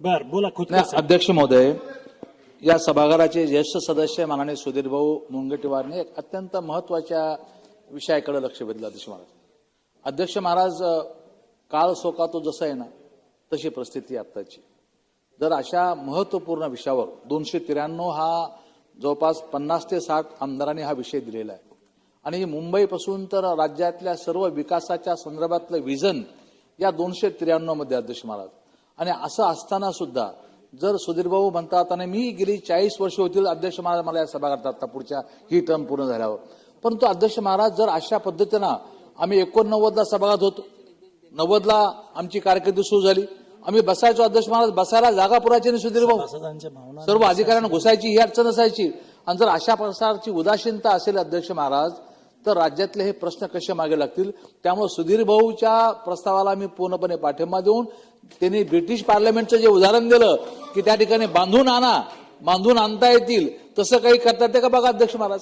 बर बोला नाही साहेब. अध्यक्ष महोदय या सभागृहाचे ज्येष्ठ सदस्य माननीय सुधीर भाऊ मुनगंटीवारने एक अत्यंत महत्त्वाच्या विषयाकडे लक्ष वेधलं अध्यक्ष महाराज अध्यक्ष महाराज काळ सोका तो जसा आहे ना तशी परिस्थिती आत्ताची. जर अशा महत्त्वपूर्ण विषयावर दोनशे त्र्याण्णव हा जवळपास पन्नास ते साठ आमदारांनी हा विषय दिलेला आहे. आणि मुंबईपासून तर राज्यातल्या सर्व विकासाच्या संदर्भातलं विजन या दोनशे त्र्याण्णवमध्ये अध्यक्ष महाराज आणि असं असताना सुद्धा जर सुधीर भाऊ म्हणतात आणि मी गेली चाळीस वर्ष होतील अध्यक्ष महाराज मला या सभागृहात आता पुढच्या ही टर्म पूर्ण झाल्यावर. परंतु अध्यक्ष महाराज जर अशा पद्धतीनं आम्ही एकोणनव्वदला सभागृहात होतो नव्वदला आमची कारकिर्दी सुरू झाली आम्ही बसायचो अध्यक्ष महाराज बसायला जागा पुरायची नाही सुधीर भाऊ सर्व अधिकाऱ्यांना घुसायची ही अडचण असायची. आणि जर अशा प्रकारची उदासीनता असेल अध्यक्ष महाराज तर राज्यातले हे प्रश्न कसे मागे लागतील? त्यामुळे सुधीर भाऊच्या प्रस्तावाला मी पूर्णपणे पाठिंबा देऊन त्यांनी ब्रिटिश पार्लमेंटचं जे उदाहरण दिलं की त्या ठिकाणी बांधून आणा बांधून आणता येतील तसं काही करतात ते का बघा अध्यक्ष महाराज?